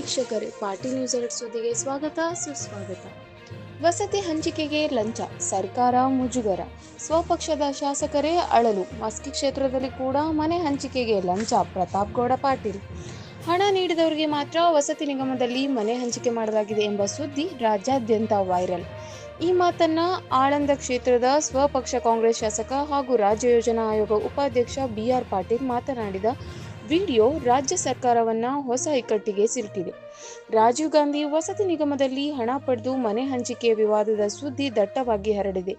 ವೀಕ್ಷಕರೇ party news ಎರಡ್ ಸುದ್ದಿಗೆ ಸ್ವಾಗತ, ಸುಸ್ವಾಗತ. ವಸತಿ ಹಂಚಿಕೆಗೆ ಲಂಚ, ಸರ್ಕಾರ ಮುಜುಗರ. ಸ್ವಪಕ್ಷದ ಶಾಸಕರೇ ಅಳಲು, ಮಸ್ಕಿ ಕ್ಷೇತ್ರದಲ್ಲಿ ಕೂಡ ಮನೆ ಹಂಚಿಕೆಗೆ ಲಂಚ, ಪ್ರತಾಪ್ ಗೌಡ, ಪಾಟೀಲ್. ಹಣ ನೀಡಿದವರಿಗೆ ಮಾತ್ರ ವಸತಿ ನಿಗಮದಲ್ಲಿ ಮನೆ ಹಂಚಿಕೆ ಮಾಡಲಾಗಿದೆ ಎಂಬ ಸುದ್ದಿ ರಾಜ್ಯಾದ್ಯಂತ ವೈರಲ್. ಈ ಮಾತನ್ನ ಆಳಂದ ಕ್ಷೇತ್ರದ ಸ್ವಪಕ್ಷ ಕಾಂಗ್ರೆಸ್ ಶಾಸಕ ಹಾಗೂ ರಾಜ್ಯ ಯೋಜನಾ ಆಯೋಗ ಉಪಾಧ್ಯಕ್ಷ ಬಿಆರ್ ಪಾಟೀಲ್ ಮಾತನಾಡಿದ ವಿಡಿಯೋ ರಾಜ್ಯ ಸರ್ಕಾರವನ್ನ ಹೊಸ ಇಕ್ಕಟ್ಟಿಗೆ ಸಿಲುಕಿದೆ. ರಾಜೀವ್ ಗಾಂಧಿ ವಸತಿ ನಿಗಮದಲ್ಲಿ ಹಣ ಪಡೆದು ಮನೆ ಹಂಚಿಕೆ ವಿವಾದದ ಸುದ್ದಿ ದಟ್ಟವಾಗಿ ಹರಡಿದೆ.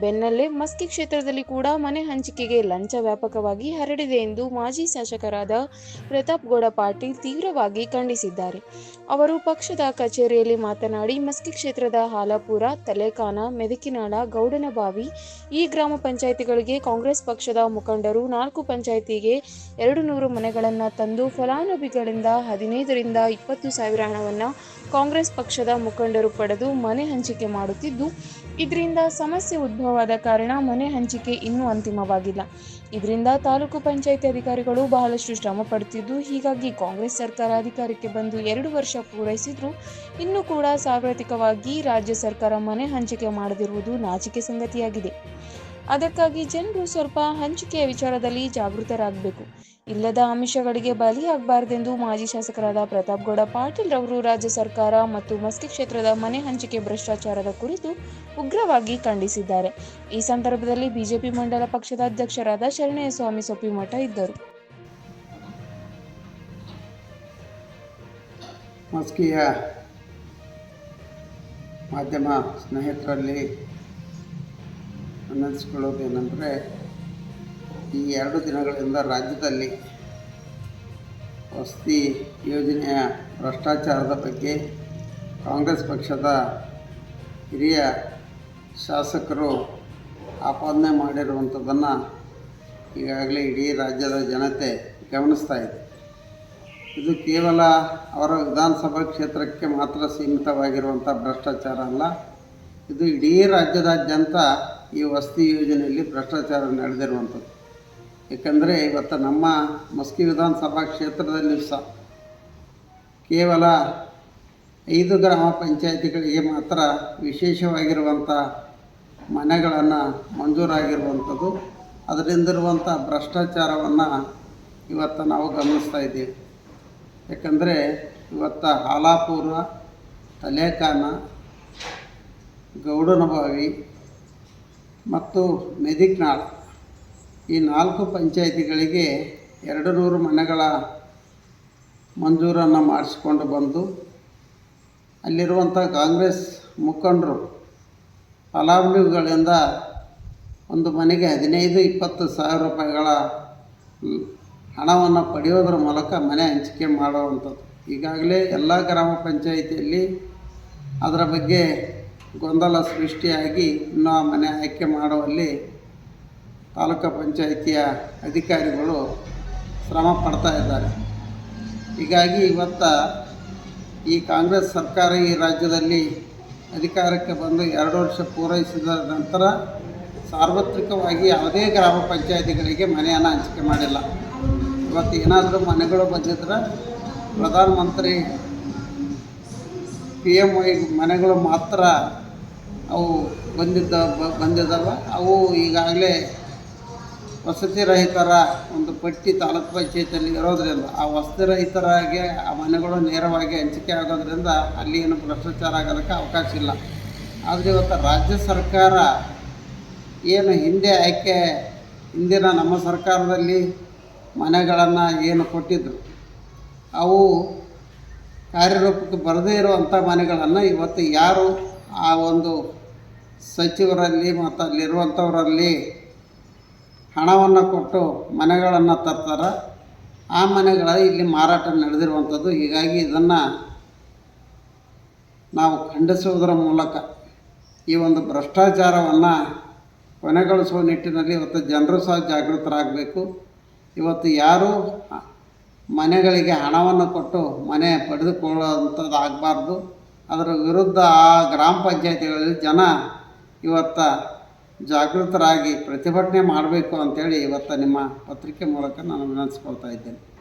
ಬೆನ್ನಲ್ಲೇ ಮಸ್ಕಿ ಕ್ಷೇತ್ರದಲ್ಲಿ ಕೂಡ ಮನೆ ಹಂಚಿಕೆಗೆ ಲಂಚ ವ್ಯಾಪಕವಾಗಿ ಹರಡಿದೆ ಎಂದು ಮಾಜಿ ಶಾಸಕರಾದ ಪ್ರತಾಪ್ ಗೌಡ ಪಾಟೀಲ್ ತೀವ್ರವಾಗಿ ಖಂಡಿಸಿದ್ದಾರೆ. ಅವರು ಪಕ್ಷದ ಕಚೇರಿಯಲ್ಲಿ ಮಾತನಾಡಿ, ಮಸ್ಕಿ ಕ್ಷೇತ್ರದ ಹಾಲಾಪುರ, ತಲೆಕಾನ, ಮೆದಕಿನಾಳ, ಗೌಡನಬಾವಿ ಈ ಗ್ರಾಮ ಪಂಚಾಯಿತಿಗಳಿಗೆ ಕಾಂಗ್ರೆಸ್ ಪಕ್ಷದ ಮುಖಂಡರು ನಾಲ್ಕು ಪಂಚಾಯಿತಿಗೆ ಎರಡು ನೂರು ಮನೆಗಳನ್ನು ತಂದು ಫಲಾನುಭವಿಗಳಿಂದ ಹದಿನೈದರಿಂದ ಇಪ್ಪತ್ತು ಸಾವಿರ ಹಣವನ್ನು ಕಾಂಗ್ರೆಸ್ ಪಕ್ಷದ ಮುಖಂಡರು ಪಡೆದು ಮನೆ ಹಂಚಿಕೆ ಮಾಡುತ್ತಿದ್ದು, ಇದರಿಂದ ಸಮಸ್ಯೆ ಉದ್ಭವವಾದ ಕಾರಣ ಮನೆ ಹಂಚಿಕೆ ಇನ್ನೂ ಅಂತಿಮವಾಗಿಲ್ಲ. ಇದರಿಂದ ತಾಲೂಕು ಪಂಚಾಯಿತಿ ಅಧಿಕಾರಿಗಳು ಬಹಳಷ್ಟು ಶ್ರಮ ಪಡುತ್ತಿದ್ದು, ಹೀಗಾಗಿ ಕಾಂಗ್ರೆಸ್ ಸರ್ಕಾರ ಅಧಿಕಾರಕ್ಕೆ ಬಂದು ಎರಡು ವರ್ಷ ಪೂರೈಸಿದ್ರು ಇನ್ನೂ ಕೂಡ ಸಾರ್ವತ್ರಿಕವಾಗಿ ರಾಜ್ಯ ಸರ್ಕಾರ ಮನೆ ಹಂಚಿಕೆ ಮಾಡದಿರುವುದು ನಾಚಿಕೆ ಸಂಗತಿಯಾಗಿದೆ. ಅದಕ್ಕಾಗಿ ಜನರು ಸ್ವಲ್ಪ ಹಂಚಿಕೆಯ ವಿಚಾರದಲ್ಲಿ ಜಾಗೃತರಾಗಬೇಕು. ಇಲ್ಲದ ಆಮಿಷಗಳಿಗೆ ಬಲಿಯಾಗಬಾರದೆಂದು ಮಾಜಿ ಶಾಸಕರಾದ ಪ್ರತಾಪ್ ಗೌಡ, ಪಾಟೀಲ್ ರವರು ರಾಜ್ಯ ಸರ್ಕಾರ ಮತ್ತು ಮಸ್ಕಿ ಕ್ಷೇತ್ರದ ಮನೆ ಹಂಚಿಕೆ ಭ್ರಷ್ಟಾಚಾರದ ಕುರಿತು ಉಗ್ರವಾಗಿ ಖಂಡಿಸಿದ್ದಾರೆ. ಈ ಸಂದರ್ಭದಲ್ಲಿ ಬಿಜೆಪಿ ಮಂಡಲ ಪಕ್ಷದ ಅಧ್ಯಕ್ಷರಾದ ಶರಣಯ್ಯ ಸ್ವಾಮಿ ಸೊಪ್ಪಿಮಠ ಇದ್ದರು. ಮಸ್ಕಿಯ ಮಾಧ್ಯಮ ಸ್ನೇಹಿತರಲ್ಲಿ ಅನ್ನಿಸ್ಕೊಳ್ಳೋದೇನೆಂದರೆ ಈ ಎರಡು ದಿನಗಳಿಂದ ರಾಜ್ಯದಲ್ಲಿ ವಸತಿ ಯೋಜನೆಯ ಭ್ರಷ್ಟಾಚಾರದ ಬಗ್ಗೆ ಕಾಂಗ್ರೆಸ್ ಪಕ್ಷದ ಹಿರಿಯ ಶಾಸಕರು ಆಪಾದನೆ ಮಾಡಿರುವಂಥದ್ದನ್ನು ಈಗಾಗಲೇ ಇಡೀ ರಾಜ್ಯದ ಜನತೆ ಗಮನಿಸ್ತಾ ಇದೆ. ಇದು ಕೇವಲ ಅವರ ವಿಧಾನಸಭಾ ಕ್ಷೇತ್ರಕ್ಕೆ ಮಾತ್ರ ಸೀಮಿತವಾಗಿರುವಂಥ ಭ್ರಷ್ಟಾಚಾರ ಅಲ್ಲ. ಇದು ಇಡೀ ರಾಜ್ಯದಾದ್ಯಂತ ಈ ವಸತಿ ಯೋಜನೆಯಲ್ಲಿ ಭ್ರಷ್ಟಾಚಾರ ನಡೆದಿರುವಂಥದ್ದು. ಏಕೆಂದರೆ ಇವತ್ತು ನಮ್ಮ ಮಸ್ಕಿ ವಿಧಾನಸಭಾ ಕ್ಷೇತ್ರದಲ್ಲಿ ಸಹ ಕೇವಲ ಐದು ಗ್ರಾಮ ಪಂಚಾಯಿತಿಗಳಿಗೆ ಮಾತ್ರ ವಿಶೇಷವಾಗಿರುವಂಥ ಮನೆಗಳನ್ನು ಮಂಜೂರಾಗಿರುವಂಥದ್ದು. ಅದರಿಂದಿರುವಂಥ ಭ್ರಷ್ಟಾಚಾರವನ್ನು ಇವತ್ತು ನಾವು ಗಮನಿಸ್ತಾ ಇದ್ದೀವಿ. ಯಾಕಂದರೆ ಇವತ್ತು ಹಾಲಾಪುರ ತಲೇಕಾನ ಗೌಡನಬಾವಿ ಮತ್ತು ಮೆದಿಕ್ನಾಳ್ ಈ ನಾಲ್ಕು ಪಂಚಾಯಿತಿಗಳಿಗೆ ಎರಡು ನೂರು ಮನೆಗಳ ಮಂಜೂರನ್ನು ಮಾಡಿಸಿಕೊಂಡು ಬಂದು ಅಲ್ಲಿರುವಂಥ ಕಾಂಗ್ರೆಸ್ ಮುಖಂಡರು ಫಲಾನುಭವಿಗಳಿಂದ ಒಂದು ಮನೆಗೆ ಹದಿನೈದು, ಇಪ್ಪತ್ತು ಸಾವಿರ ರೂಪಾಯಿಗಳ ಹಣವನ್ನು ಪಡೆಯೋದ್ರ ಮೂಲಕ ಮನೆ ಹಂಚಿಕೆ ಮಾಡುವಂಥದ್ದು. ಈಗಾಗಲೇ ಎಲ್ಲ ಗ್ರಾಮ ಪಂಚಾಯಿತಿಯಲ್ಲಿ ಅದರ ಬಗ್ಗೆ ಗೊಂದಲ ಸೃಷ್ಟಿಯಾಗಿ ಇನ್ನೂ ಆ ಮನೆ ಆಯ್ಕೆ ಮಾಡುವಲ್ಲಿ ತಾಲೂಕು ಪಂಚಾಯಿತಿಯ ಅಧಿಕಾರಿಗಳು ಶ್ರಮ ಪಡ್ತಾ ಇದ್ದಾರೆ. ಹೀಗಾಗಿ ಇವತ್ತು ಈ ಕಾಂಗ್ರೆಸ್ ಸರ್ಕಾರ ಈ ರಾಜ್ಯದಲ್ಲಿ ಅಧಿಕಾರಕ್ಕೆ ಬಂದು ಎರಡು ವರ್ಷ ಪೂರೈಸಿದ ನಂತರ ಸಾರ್ವತ್ರಿಕವಾಗಿ ಯಾವುದೇ ಗ್ರಾಮ ಪಂಚಾಯಿತಿಗಳಿಗೆ ಮನೆಯನ್ನು ಹಂಚಿಕೆ ಮಾಡಿಲ್ಲ. ಇವತ್ತು ಏನಾದರೂ ಮನೆಗಳು ಬಂದಿದ್ರೆ ಪ್ರಧಾನಮಂತ್ರಿ ಪಿ ಎಂ ವೈ ಮನೆಗಳು ಮಾತ್ರ ಅವು ಬಂದಿದ್ದ, ಬಂದಿದ್ದಾವೆ. ಅವು ಈಗಾಗಲೇ ವಸತಿ ರಹಿತರ ಒಂದು ಪಟ್ಟಿ ತಾಲೂಕು ಪಂಚಾಯತಿಯಲ್ಲಿ ಇರೋದ್ರಿಂದ ಆ ವಸತಿ ರಹಿತರಾಗಿ ಆ ಮನೆಗಳು ನೇರವಾಗಿ ಹಂಚಿಕೆ ಆಗೋದ್ರಿಂದ ಅಲ್ಲಿ ಏನು ಭ್ರಷ್ಟಾಚಾರ ಆಗೋದಕ್ಕೆ ಅವಕಾಶ ಇಲ್ಲ. ಆದರೆ ಇವತ್ತು ರಾಜ್ಯ ಸರ್ಕಾರ ಏನು ಹಿಂದೆ ಆಯ್ಕೆ, ಹಿಂದಿನ ನಮ್ಮ ಸರ್ಕಾರದಲ್ಲಿ ಮನೆಗಳನ್ನು ಏನು ಕೊಟ್ಟಿದ್ದರು ಅವು ಕಾರ್ಯರೂಪಕ್ಕೆ ಬರದೇ ಇರುವಂಥ ಮನೆಗಳನ್ನು ಇವತ್ತು ಯಾರು ಆ ಒಂದು ಸಚಿವರಲ್ಲಿ ಮತ್ತು ಅಲ್ಲಿರುವಂಥವರಲ್ಲಿ ಹಣವನ್ನು ಕೊಟ್ಟು ಮನೆಗಳನ್ನು ತರ್ತಾರೆ. ಆ ಮನೆಗಳ ಇಲ್ಲಿ ಮಾರಾಟ ನಡೆದಿರುವಂಥದ್ದು. ಹೀಗಾಗಿ ಇದನ್ನು ನಾವು ಖಂಡಿಸುವುದರ ಮೂಲಕ ಈ ಒಂದು ಭ್ರಷ್ಟಾಚಾರವನ್ನು ಕೊನೆಗೊಳಿಸುವ ನಿಟ್ಟಿನಲ್ಲಿ ಇವತ್ತು ಜನರು ಸಹ ಜಾಗೃತರಾಗಬೇಕು. ಇವತ್ತು ಯಾರು ಮನೆಗಳಿಗೆ ಹಣವನ್ನು ಕೊಟ್ಟು ಮನೆ ಪಡೆದುಕೊಳ್ಳುವಂಥದ್ದು ಆಗಬಾರ್ದು ಅದರ ವಿರುದ್ಧ ಆ ಗ್ರಾಮ ಪಂಚಾಯತಿಗಳಲ್ಲಿ ಜನ ಇವತ್ತು ಜಾಗೃತರಾಗಿ ಪ್ರತಿಭಟನೆ ಮಾಡಬೇಕು ಅಂತೇಳಿ ಇವತ್ತು ನಿಮ್ಮ ಪತ್ರಿಕೆ ಮೂಲಕ ನಾನು ವಿನಂತಿಸ್ಕೊಳ್ತಾ ಇದ್ದೇನೆ.